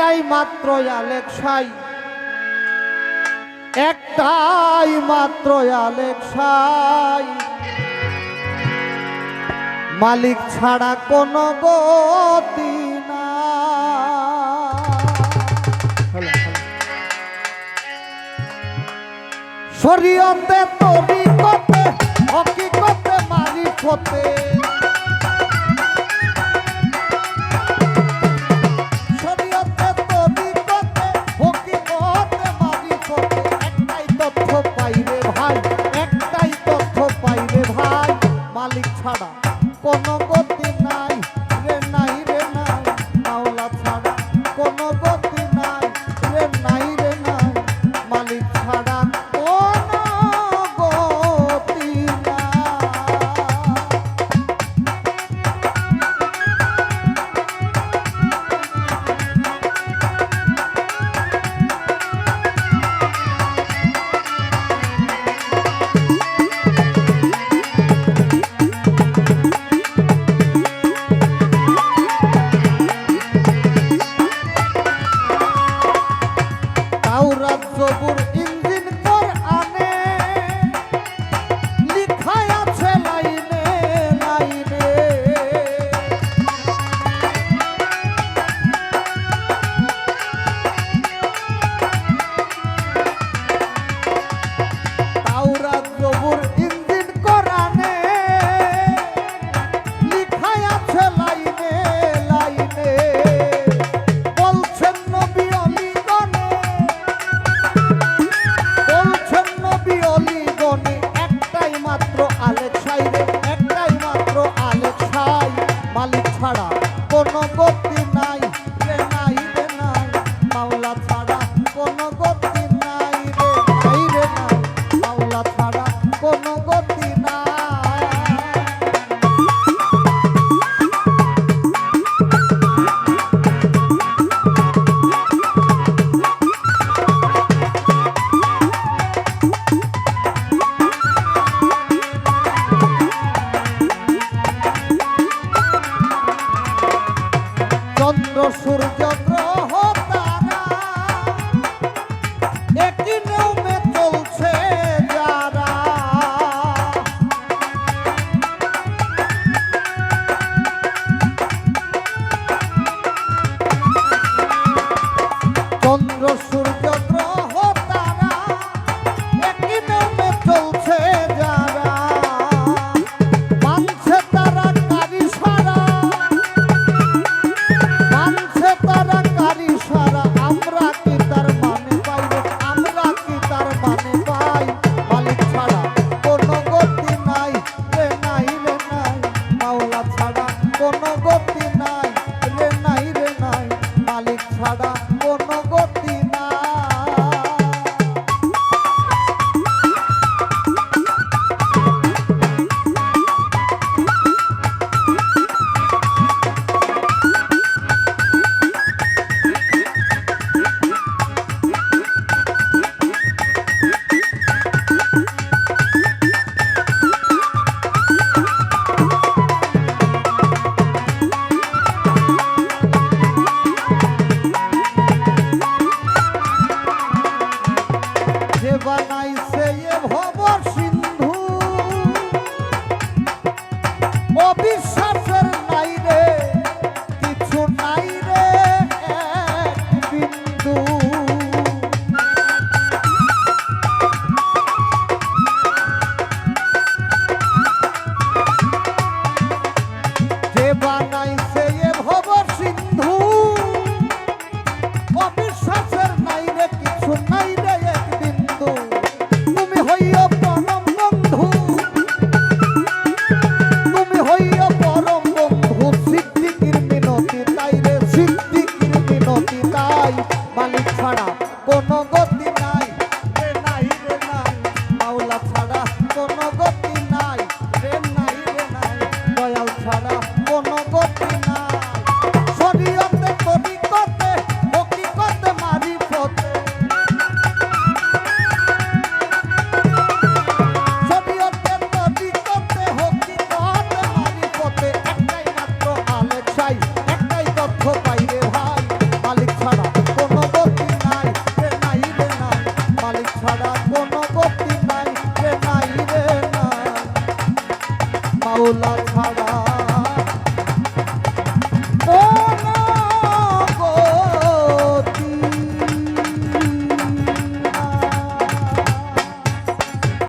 একটাই মাত্র আলেক সাই একটাই মাত্র আলেক সাই মালিক ছাড়া কোনো গতি হরিয়তে তরি কতে হকি কতে মারি ফতে রাজ্যপুর ইন্দ্র সিদ্ধি মিনতি তাই। মালিক ছাড়া কোনো গতি নাই। রে নাই রে নাই। মাওলা ছাড়া কোনো গতি নাই। রে নাই রে নাই। দয়াল ছাড়া কোনো গতি নাই।